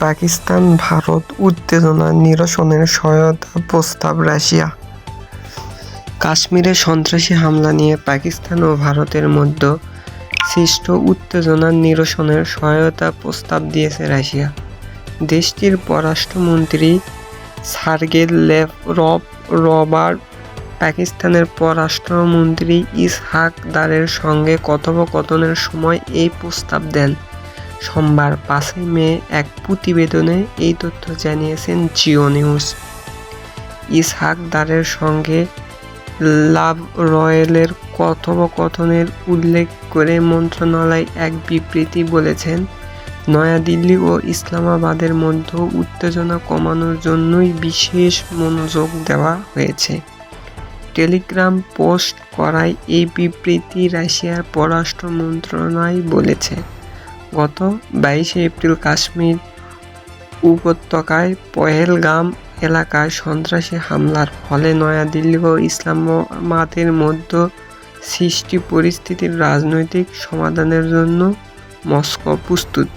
পাকিস্তান, ভারত, উত্তেজনা, নিরসনের সহায়তা, প্রস্তাব, রাশিয়া। কাশ্মীরে সন্ত্রাসী হামলা নিয়ে পাকিস্তান ও ভারতের মধ্যে সৃষ্ট উত্তেজনা নিরসনের সহায়তা প্রস্তাব দিয়েছে রাশিয়া। দেশটির পররাষ্ট্রমন্ত্রী সার্গে লেভরভ রবার পাকিস্তানের পররাষ্ট্রমন্ত্রী ইসহাক দারের সঙ্গে কথোপকথনের সময় এই প্রস্তাব দেন। সোমবার পাঁচই মে এক প্রতিবেদনে এই তথ্য জানিয়েছেন জিও নিউজ। ইসহাক দারের সঙ্গে লাভ রয়েলের কথোপকথনের উল্লেখ করে মন্ত্রণালয় এক বিবৃতি বলেছেন, নয়াদিল্লি ও ইসলামাবাদের মধ্যে উত্তেজনা কমানোর জন্যই বিশেষ মনোযোগ দেওয়া হয়েছে। টেলিগ্রাম পোস্ট করায় এই বিবৃতি রাশিয়ার পররাষ্ট্র মন্ত্রণালয় বলেছে। গত বাইশে এপ্রিল কাশ্মীর উপত্যকায় পহেলগাম এলাকায় সন্ত্রাসী হামলার ফলে নয়াদিল্লি ও ইসলামাবাদের মধ্যে সৃষ্টি পরিস্থিতির রাজনৈতিক সমাধানের জন্য মস্কো প্রস্তুত।